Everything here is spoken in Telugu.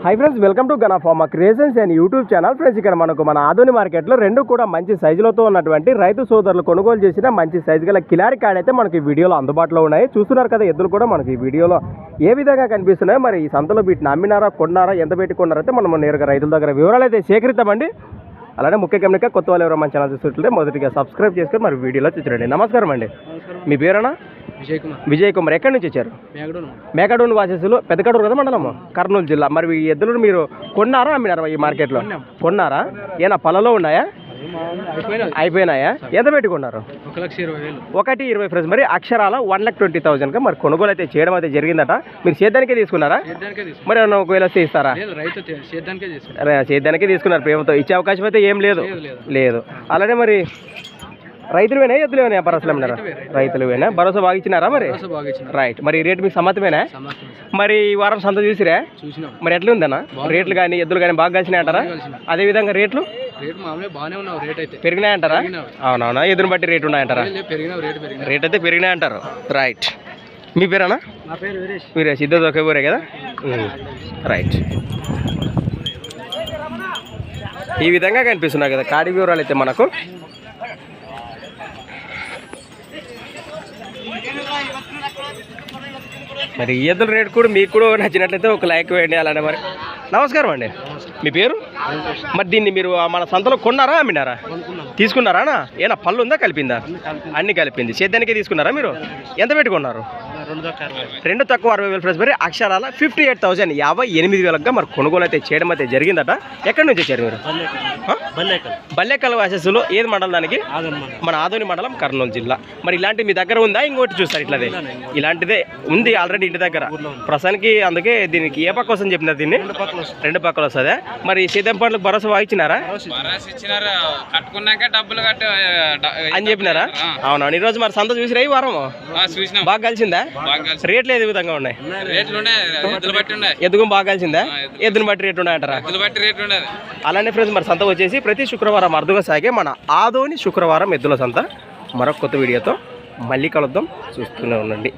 Hi friends welcome to Gana pharma creations and YouTube channel friends ఇక్కడ మనకు మన ఆధుని మార్కెట్లో రెండు కూడా మంచి సైజులతో ఉన్నటువంటి రైతు సోదరులు కొనుగోలు చేసిన మంచి సైజు గల కిలారి కాడ అయితే మనకి వీడియోలో అందుబాటులో ఉన్నాయి. చూస్తున్నారు కదా ఎద్దులు కూడా మనకి ఈ వీడియోలో ఏ విధంగా కనిపిస్తున్నాయో మరి ఈ సంతలో వీటిని అమ్మినారా కొన్నారా ఎంత పెట్టి కొన్నారైతే మనం నేరుగా రైతుల దగ్గర వివరాలు అయితే సేకరిద్దామండి. అలానే ముఖ్య గమనిక కొత్త వాళ్ళు ఎవరో మన ఛానల్ చూస్తుంటే మొదటిగా సబ్స్క్రైబ్ చేసుకొని మరి వీడియోలో చూడండి నమస్కారం అండి. మీ పేరేనా విజయ్ కుమార్ విజయ్ కుమార్ ఎక్కడి నుంచి వచ్చారు? మేకడూరు వాసేసులు పెద్దకడూరు కదా మండలము? కర్నూలు జిల్లా. మరి ఈ ఎద్దులను మీరు కొన్నారా అమ్మినారా ఈ మార్కెట్లో? కొన్నారా? ఏనా పళ్ళలో ఉన్నాయా? అయిపోయినా అయిపోయినాయా. ఎంత పెట్టుకున్నారు ఒక లక్ష ఇరవై వేలు. ఒకటి ఇరవై ఫ్రెండ్స్ మరి అక్షరాల వన్ లాక్ ట్వంటీ థౌసండ్గా మరి కొనుగోలు అయితే చేయడం అయితే జరిగిందట. మీరు సేద్యానికే తీసుకున్నారా? మరి ఒకవేళ వస్తే ఇస్తారా? సేద్యానికే తీసుకున్నారు ప్రేమతో. ఇచ్చే అవకాశం అయితే ఏం లేదు. లేదు. అలానే మరి రైతులువేనా ఎద్దులేనా భరోసా అమ్మినారా రైతులువేనా భరోసా బాగా ఇచ్చినారా మరి? రైట్ మరి ఈ రేట్ మీకు సమ్మతమేనా మరి ఈ వారం సంత చూసిరా? చూసినాం. మరి ఎట్లా ఉందన్న? రేట్లు కానీ ఎద్దులు కానీ బాగా కలిసినాయి అంటారా? అదే విధంగా రేట్లు? రేట్ మామూలుగా బాగానే ఉన్నావు రేట్ అయితే. పెరిగినాయి అంటారా. అవునవునా? ఎదురు బట్టి రేటు ఉన్నాయంటారా రేట్ అయితే పెరిగినాయి అంటారు. రైట్ మీ పేరేనా? నా పేరు వీరేష్. మీరే సిద్ధ ఒకే ఊరే కదా? రైట్ ఈ విధంగా కనిపిస్తున్నాయి కదా కాడి వివరాలు అయితే మనకు. మరి ఈ ఎద్దుల కూడా మీకు కూడా నచ్చినట్లయితే ఒక లైక్ వేయండి అలానే మరి. నమస్కారం అండి. మీ పేరు? మరి దీన్ని మీరు మన సంతలో కొన్నారా అమ్మినారా? కొనుక్కున్నాం తీసుకున్నారా ఏనా పళ్ళు ఉందా కలిపిందా? అన్ని కలిపింది. సేద్యానికే తీసుకున్నారా మీరు? ఎంత పెట్టుకున్నారు? రెండు తక్కువ అరవై వేల ప్లస్ మరి అక్షరాల ఫిఫ్టీ ఎయిట్ థౌసండ్. యాభై ఎనిమిది వేలగా మరి కొనుగోలు అయితే చేయడం అయితే జరిగిందట. ఎక్కడి నుంచి వచ్చారు మీరు? బల్లేకల్ వాసెస్లో ఏది మండలం దానికి? మన ఆదోని మండలం కర్నూలు జిల్లా. మరి ఇలాంటి మీ దగ్గర ఉందా? ఇంకోటి చూస్తారు ఇట్లాదే. ఇలాంటిదే ఉంది ఆల్రెడీ ఇంటి దగ్గర. ప్రస్తుతానికి అందుకే దీనికి ఏ పక్క వస్తుంది చెప్పినారు దీన్ని? రెండు పక్కల వస్తుంది? మరి సీతం పండ్లకు భరోసా ఇచ్చినారు. కట్టుకున్నాక డబ్బులు కట్టు అని చెప్పినారా? అవునా? ఈ రోజు మరి సంత చూసిరా ఈ వారం చూసినాం. బాగా కలిసిందా? రేట్లు ఏ విధంగా ఉన్నాయి? ఎదుగు బాగా కలిసిందా? ఎద్దుని బట్టి ఉన్నాయంటారా? రేట్లు ఉండదు అలానే ఫ్రెండ్స్ మరి సంత వచ్చేసి ప్రతి శుక్రవారం అరుదుగా సాగే మన ఆదోని శుక్రవారం ఎద్దుల సంత. మరొక కొత్త వీడియోతో మళ్ళీ కలుద్దాం. చూస్తూనే ఉండండి.